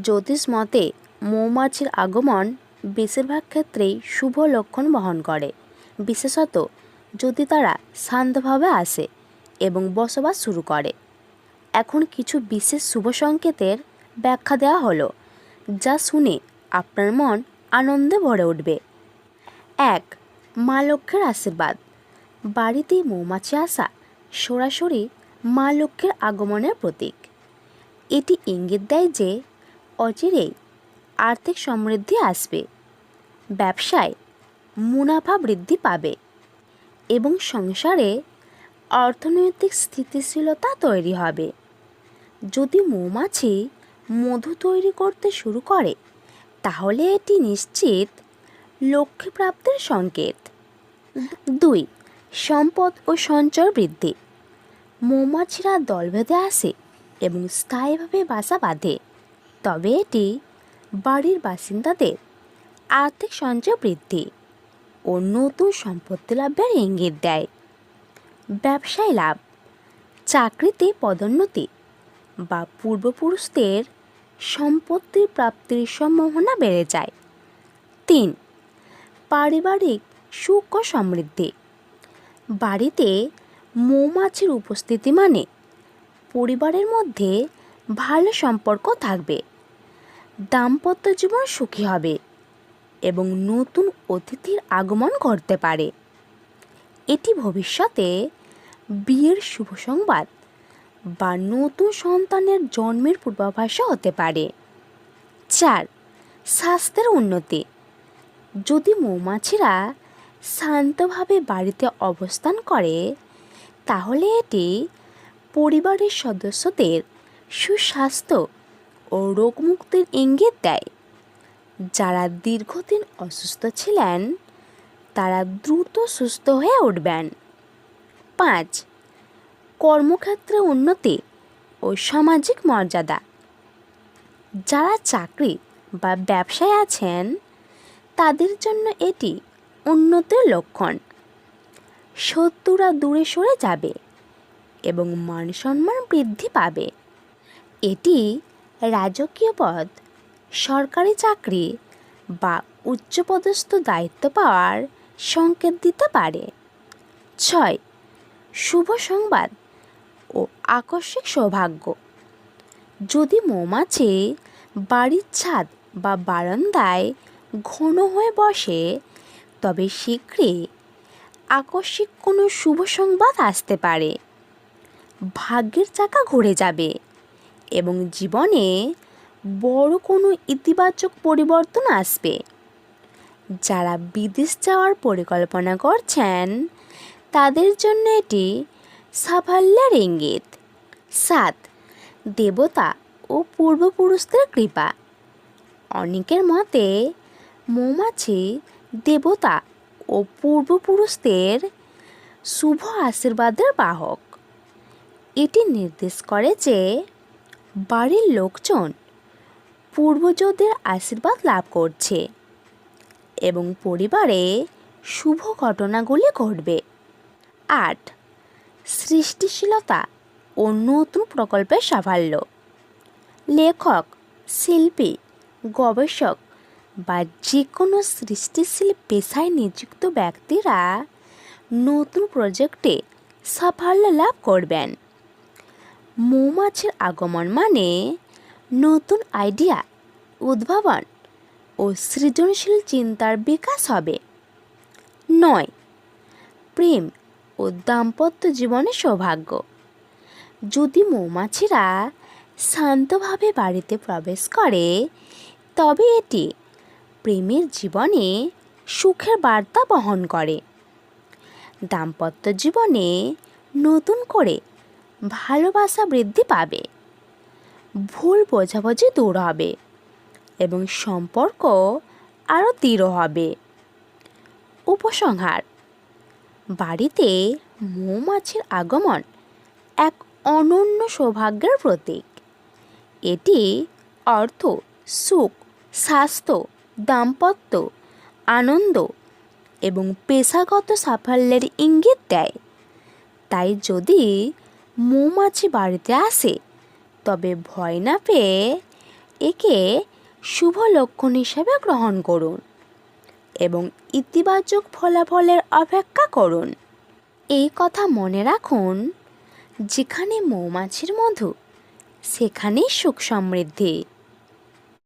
জ্যোতিষ মতে, মৌমাছির আগমন বেশিরভাগ ক্ষেত্রেই শুভ লক্ষণ বহন করে। বিশেষত যদি তারা শান্তভাবে আসে এবং বসবাস শুরু করে। এখন কিছু বিশেষ শুভ সংকেতের ব্যাখ্যা দেওয়া হলো, যা শুনে আপনার মন আনন্দে ভরে উঠবে। এক, মা লক্ষ্মীর আশীর্বাদ। বাড়িতে মৌমাছি আসা সরাসরি মা লক্ষ্মীর আগমনের প্রতীক। এটি ইঙ্গিত দেয় যে অচিরেই আর্থিক সমৃদ্ধি আসবে। ব্যবসায় মুনাফা বৃদ্ধি পাবে এবং সংসারে অর্থনৈতিক স্থিতিশীলতা তৈরি হবে। যদি মৌমাছি মধু তৈরি করতে শুরু করে, তাহলে এটি নিশ্চিত লক্ষ্যপ্রাপ্তির সংকেত। দুই, সম্পদ ও সঞ্চয় বৃদ্ধি। মৌমাছিরা দল বেঁধে আসে এবং স্থায়ীভাবে বাসা বাঁধে। তবে এটি বাড়ির বাসিন্দাদের আর্থিক সঞ্চয় বৃদ্ধি ও নতুন সম্পত্তি লাভের ইঙ্গিত দেয়। ব্যবসায় লাভ, চাকরিতে পদোন্নতি বা পূর্বপুরুষদের সম্পত্তির প্রাপ্তির সম্ভাবনা বেড়ে যায়। তিন, পারিবারিক সুখ ও সমৃদ্ধি। বাড়িতে মৌমাছির উপস্থিতি মানে পরিবারের মধ্যে ভালো সম্পর্ক থাকবে। দাম্পত্য জীবন সুখী হবে এবং নতুন অতিথির আগমন ঘটতে পারে। এটি ভবিষ্যতে বিয়ের শুভ সংবাদ বা নতুন সন্তানের জন্মের পূর্বাভাসও হতে পারে। চার, স্বাস্থ্যের উন্নতি। যদি মৌমাছিরা শান্তভাবে বাড়িতে অবস্থান করে, তাহলে এটি পরিবারের সদস্যদের সুস্বাস্থ্য ও রোগমুক্তির ইঙ্গিত দেয়। যারা দীর্ঘদিন অসুস্থ ছিলেন, তারা দ্রুত সুস্থ হয়ে উঠবেন। পাঁচ, কর্মক্ষেত্রে উন্নতি ও সামাজিক মর্যাদা। যারা চাকরি বা ব্যবসায় আছেন, তাদের জন্য এটি উন্নতির লক্ষণ। শত্রুরা দূরে সরে যাবে এবং মান সম্মান বৃদ্ধি পাবে। এটি রাজকীয় পদ, সরকারি চাকরি বা উচ্চপদস্থ দায়িত্ব পাওয়ার সংকেত দিতে পারে। ছয়, শুভ সংবাদ ও আকস্মিক সৌভাগ্য। যদি মৌমাছি বাড়ির ছাদ বা বারান্দায় ঘন হয়ে বসে, তবে শীঘ্রই আকস্মিক কোনো শুভ সংবাদ আসতে পারে। ভাগ্যের চাকা ঘুরে যাবে। এবং জীবনে বড় কোনো ইতিবাচক পরিবর্তন আসবে। যারা বিদেশ যাওয়ার পরিকল্পনা করছেন, তাদের জন্য এটি সাফল্যের ইঙ্গিত। সাত, দেবতা ও পূর্বপুরুষদের কৃপা। অনেকের মতে, মৌমাছি দেবতা ও পূর্বপুরুষদের শুভ আশীর্বাদের বাহক। এটি নির্দেশ করে যে বাড়ির লোকজন পূর্বজদের আশীর্বাদ লাভ করছে এবং পরিবারে শুভ ঘটনাগুলি ঘটবে। আট, সৃষ্টিশীলতা ও নতুন প্রকল্পের সাফল্য। লেখক, শিল্পী, গবেষক বা যে কোনো সৃষ্টিশীল পেশায় নিযুক্ত ব্যক্তিরা নতুন প্রজেক্টে সাফল্য লাভ করবেন। মৌমাছির আগমন মানে নতুন আইডিয়া উদ্ভাবন ও সৃজনশীল চিন্তার বিকাশ হবে। নয়, প্রেম ও দাম্পত্য জীবনে সৌভাগ্য। যদি মৌমাছিরা শান্তভাবে বাড়িতে প্রবেশ করে, তবে এটি প্রেমের জীবনে সুখের বার্তা বহন করে। দাম্পত্য জীবনে নতুন করে ভালোবাসা বৃদ্ধি পাবে। ভুল বোঝাবুঝি দূর হবে এবং সম্পর্ক আরও দৃঢ় হবে। উপসংহার, বাড়িতে মৌমাছির আগমন এক অনন্য সৌভাগ্যের প্রতীক। এটি অর্থ সুখ, স্বাস্থ্য, দাম্পত্য, আনন্দ এবং পেশাগত সাফল্যের ইঙ্গিত দেয়। তাই যদি মৌমাছি বাড়িতে আসে। তবে ভয় না পেয়ে একে শুভ লক্ষণ হিসাবে গ্রহণ করুন এবং ইতিবাচক ফলাফলের অপেক্ষা করুন। এই কথা মনে রাখুন, যেখানে মৌমাছির মধু, সেখানেই সুখ সমৃদ্ধি।